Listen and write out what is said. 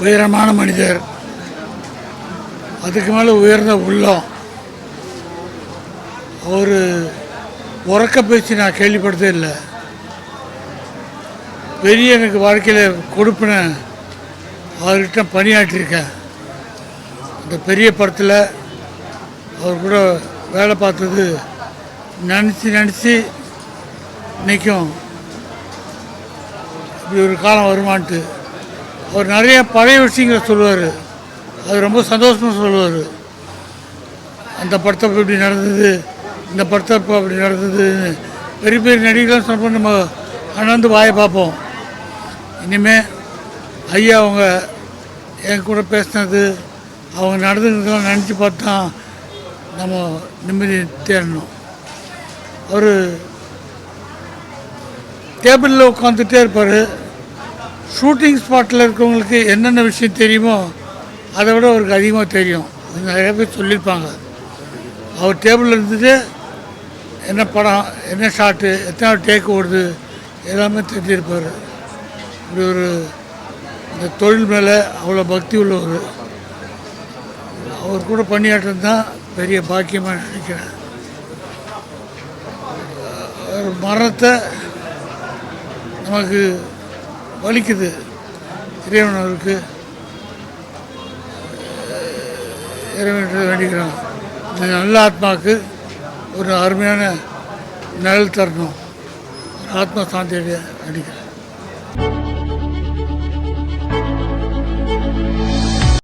உயரமான மனிதர். அதுக்கு மேலே உயர்ந்த உள்ளம். அவர் உறக்க பேச்சு நான் கேள்விப்பட்டதே இல்லை. பெரிய எனக்கு வாழ்க்கையில் கொடுப்பின அவர்கிட்ட பணியாற்றியிருக்கேன் அந்த பெரிய படத்தில் அவர் கூட வேலை பார்த்தது நினச்சி நினச்சி நிற்கும் இப்படி ஒரு காலம் வருமான்ட்டு. அவர் நிறைய பழைய விஷயங்களை சொல்லுவார். அது ரொம்ப சந்தோஷமாக சொல்லுவார். அந்த படத்தை இப்படி நடந்தது இந்த படத்தை அப்படி நடந்தது. பெரிய பெரிய நடிகர்கள் சொன்னப்போ நம்ம அண்ணாந்து வாயை பார்ப்போம். இனிமேல் ஐயா அவங்க என் கூட பேசினது அவங்க நடந்ததுலாம் நினச்சி பார்த்தா நம்ம நிம்மதி தேடணும். அவர் டேபிளில் உட்காந்துட்டே இருப்பார். ஷூட்டிங் ஸ்பாட்டில் இருக்கவங்களுக்கு என்னென்ன விஷயம் தெரியுமோ அதை விட அவருக்கு அதிகமாக தெரியும். நிறைய பேர் சொல்லியிருப்பாங்க. அவர் டேபிளில் இருந்துட்டு என்ன படம் என்ன ஷாட்டு எத்தனை டேக் ஓடுது எல்லாமே தெரிஞ்சிருப்பார். இப்படி ஒரு இந்த தொழில் மேலே அவ்வளோ பக்தி உள்ளவர். அவர் கூட பணியாற்றம் தான் பெரிய பாக்கியமாக நினைக்கிறேன். ஒரு மரணத்தை நமக்கு வலிக்குது. இறைவன் அவருக்கு இறைவன் வேண்டிக்கிறோம். இந்த நல்ல ஆத்மாவுக்கு ஒரு அருமையான நிழல் தரணும். ஆத்மா சாந்தி அடைய வேண்டிக்கிறேன்